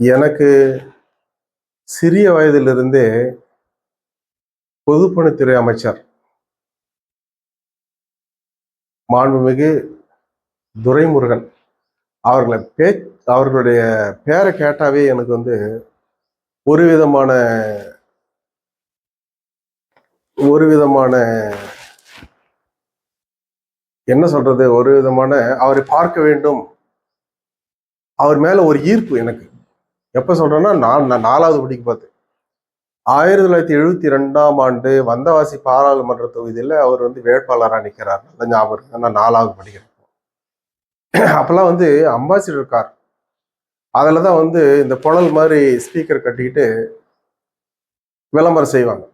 எனக்கு சிறிய வயதிலிருந்தே பொதுப்பணித்துறை அமைச்சர் மாண்புமிகு துரைமுருகன் அவர்களை பே அவர்களுடைய பேரை கேட்டாவே எனக்கு வந்து ஒரு விதமான ஒரு விதமான என்ன சொல்றது? ஒரு விதமான அவரை பார்க்க வேண்டும். அவர் மேல ஒரு ஈர்ப்பு எனக்கு. எப்போ சொல்கிறேன்னா நான் நாலாவது படிக்க பார்த்து. ஆயிரத்தி தொள்ளாயிரத்தி எழுபத்தி ரெண்டாம் ஆண்டு வந்தவாசி பாராளுமன்ற தொகுதியில் அவர் வந்து வேட்பாளராக நிற்கிறார் அந்த ஞாபகம் இருக்குது நான் நாலாவது படிக்கிறேன். அப்போல்லாம் வந்து அம்பாசிடர் கார். அதில் தான் வந்து இந்த புழல் மாதிரி ஸ்பீக்கர் கட்டிக்கிட்டு விளம்பரம் செய்வாங்க.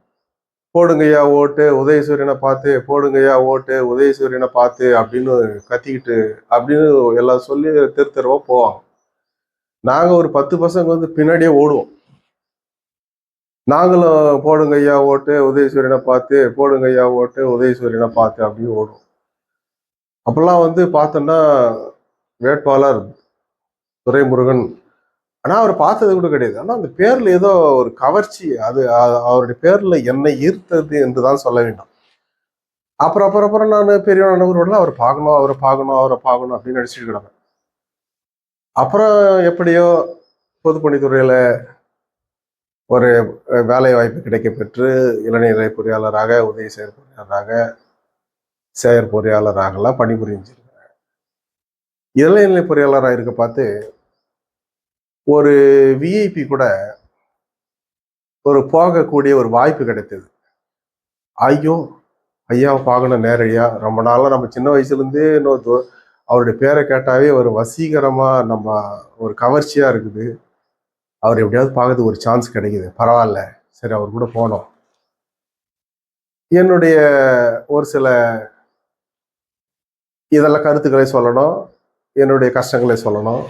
போடுங்கய்யா ஓட்டு உதயசூரியனை பார்த்து போடுங்கய்யா ஓட்டு உதயசூரியனை பார்த்து அப்படின்னு கத்திக்கிட்டு அப்படின்னு எல்லாம் சொல்லி தெரு தெருவாக போவாங்க. நாங்கள் ஒரு பத்து பசங்க வந்து பின்னாடியே ஓடுவோம். நாங்களும் போடுங்க ஐயா ஓட்டு உதயசூரியனை பார்த்து போடுங்க ஐயா ஓட்டு உதயசூரியனை பார்த்து அப்படின்னு ஓடுவோம். அப்பெல்லாம் வந்து பார்த்தோன்னா வேட்பாளர் துரைமுருகன். ஆனால் அவர் பார்த்தது கூட கிடையாது. ஆனால் அந்த பேர்ல ஏதோ ஒரு கவர்ச்சி அது அவருடைய பேர்ல என்னை ஈர்த்தது என்று தான் சொல்ல வேண்டும். அப்புறம் அப்புறம் அப்புறம் நான் பெரிய நண்பர்களோட அவர் பார்க்கணும் அவரை பார்க்கணும் அவரை பார்க்கணும் அப்படின்னு நினச்சிட்டு கிடப்பேன். அப்புறம் எப்படியோ பொதுப்பணித்துறையில் ஒரு வேலை வாய்ப்பு கிடைக்க பெற்று இளநிலை பொறியாளராக உதவி செயற் பொறியாளராக செயற் பொறியாளராகலாம் பணிபுரிஞ்சிருக்கிறேன் இளநிலை பொறியாளராக இருக்க பார்த்து ஒரு விஐபி கூட ஒரு போகக்கூடிய ஒரு வாய்ப்பு கிடைத்தது. ஐயோ ஐயாவை பார்க்கணும் நேரடியாக ரொம்ப நாளாக நம்ம சின்ன வயசுலேருந்தே இன்னும் அவருடைய பேரை கேட்டாவே ஒரு வசீகரமா நம்ம ஒரு கவர்ச்சியாக இருக்குது. அவர் எப்படியாவது பார்க்கறதுக்கு ஒரு சான்ஸ் கிடைக்குது. பரவாயில்ல. சரி அவர் கூட போனோம். என்னுடைய ஒரு சில இதெல்லாம் கருத்துக்களை சொல்லணும். என்னுடைய கஷ்டங்களை சொல்லணும்.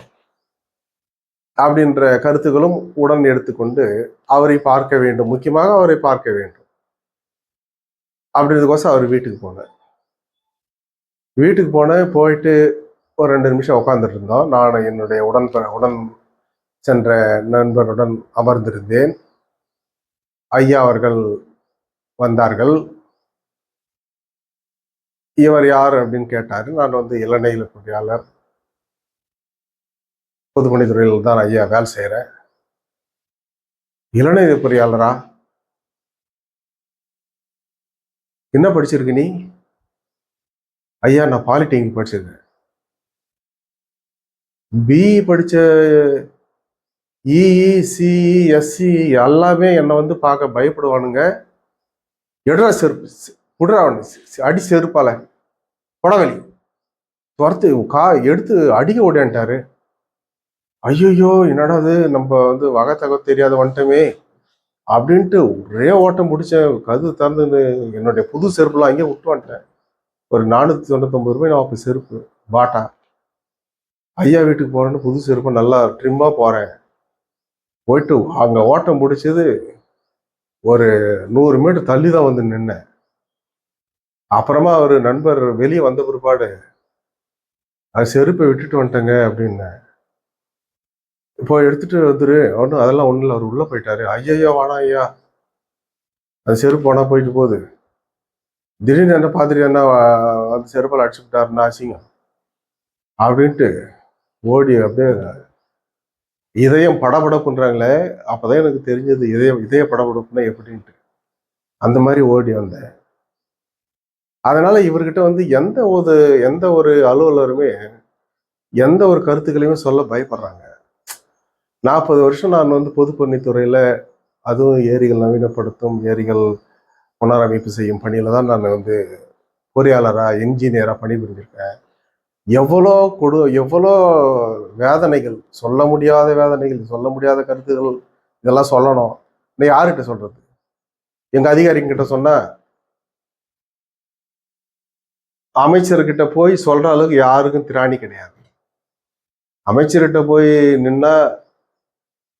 அப்படின்ற கருத்துக்களும் உடன் எடுத்துக்கொண்டு அவரை பார்க்க வேண்டும். முக்கியமாக அவரை பார்க்க வேண்டும். அப்படின்றதுக்கோசம் அவர் வீட்டுக்கு போனேன் வீட்டுக்கு போனேன் போயிட்டு ஒரு ரெண்டு நிமிஷம் உட்காந்துட்டு இருந்தோம். நான் என்னுடைய உடன் உடன் சென்ற நண்பருடன் அமர்ந்திருந்தேன். ஐயா அவர்கள் வந்தார்கள். இவர் யார் அப்படின்னு கேட்டார். நான் வந்து இளநிலை பொறியாளர். பொதுப்பணித்துறையில் தான் ஐயா வேலை செய்கிறேன் இளநிலை பொறியாளரா? என்ன படிச்சிருக்கு நீ? ஐயா நான் பாலிடெக்னிக் படிச்சிருக்கேன். பிஇ படித்த EE CE SC e, e, எல்லாமே என்னை வந்து பார்க்க பயப்படுவானுங்க. எடுற செருப்பு புடுறா அடி செருப்பால. புடவலி துரத்து கா எடுத்து அடிக்க ஓடியான்ட்டாரு. ஐயோயோ என்னடா அது நம்ம வந்து வகை தெரியாத வந்துட்டோமே. அப்படின்ட்டு ஒரே ஓட்டம் பிடிச்சேன் கது திறந்து என்னுடைய புது செருப்புலாம் அங்கேயே விட்டு வந்துட்டேன். ஒரு நானூற்றி தொண்ணூத்தொம்பது ரூபாய் நான் அப்போ செருப்பு பாட்டா ஐயா வீட்டுக்கு போகிறேன்னு புது செருப்பு நல்லா ட்ரிம்மாக போகிறேன் போயிட்டு அங்கே ஓட்டம் பிடிச்சது ஒரு நூறு மீட்டர் தள்ளி தான் வந்து நின்னேன். அப்புறமா அவர் நண்பர் வெளியே வந்த பிற்பாடு அது செருப்பை விட்டுட்டு வந்துட்டேங்க அப்படின்னேன். இப்போ எடுத்துட்டு வந்துரு. ஒன்றும் அதெல்லாம் ஒன்றும் இல்லை அவர் உள்ளே போயிட்டாரு. ஐயா வாடா ஐயா. அது செருப்பு போனால் போயிட்டு போகுது. திடீர்னு என்ன பார்த்துட்டு என்ன அந்த செருப்பால் அடிச்சு விட்டாருன்னா அசிங்கம். அப்படின்ட்டு ஓடி அப்படியே இதயம் படபடப்புன்றாங்களே அப்பதான் எனக்கு தெரிஞ்சது இதயம் இதய படபடப்புனா எப்படின்ட்டு. அந்த மாதிரி ஓடி வந்தேன். அதனால இவர்கிட்ட வந்து எந்த ஒரு எந்த ஒரு அலுவலருமே எந்த ஒரு கருத்துக்களையுமே சொல்ல பயப்படுறாங்க. நாற்பது வருஷம் நான் வந்து பொதுப்பணித்துறையில அதுவும் ஏரிகள் நவீனப்படுத்தும் ஏரிகள் புனரமைப்பு செய்யும் பணியில தான் நான் வந்து பொறியாளரா என்ஜினியராக பணிபுரிஞ்சிருக்கேன். எவ்வளோ கொடு எவ்வளோ வேதனைகள் சொல்ல முடியாத வேதனைகள் சொல்ல முடியாத கருத்துகள் இதெல்லாம் சொல்லணும். நான் யார்கிட்ட சொல்றது? எங்க அதிகாரிங்கிட்ட சொன்னால் அமைச்சர்கிட்ட போய் சொல்ற அளவுக்கு யாருக்கும் திராணி கிடையாது. அமைச்சர்கிட்ட போய் நின்னா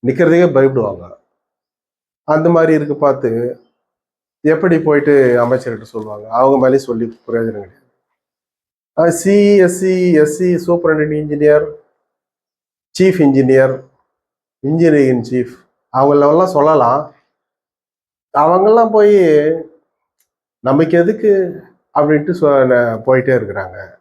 நிற்கிறதுக்கே பயப்படுவாங்க. அந்த மாதிரி இருக்கு பார்த்து எப்படி போயிட்டு அமைச்சர்கிட்ட சொல்லுவாங்க? அவங்க மேலே சொல்லி பிரயோஜனம் கிடையாது. CSC SC superintendent engineer chief engineer engineering chief அவங்களெல்லாம் சொல்லலாம். அவங்கெல்லாம் போய் நமக்கு எதுக்கு? அப்படின்ட்டு சொ போயிட்டே இருக்கிறாங்க.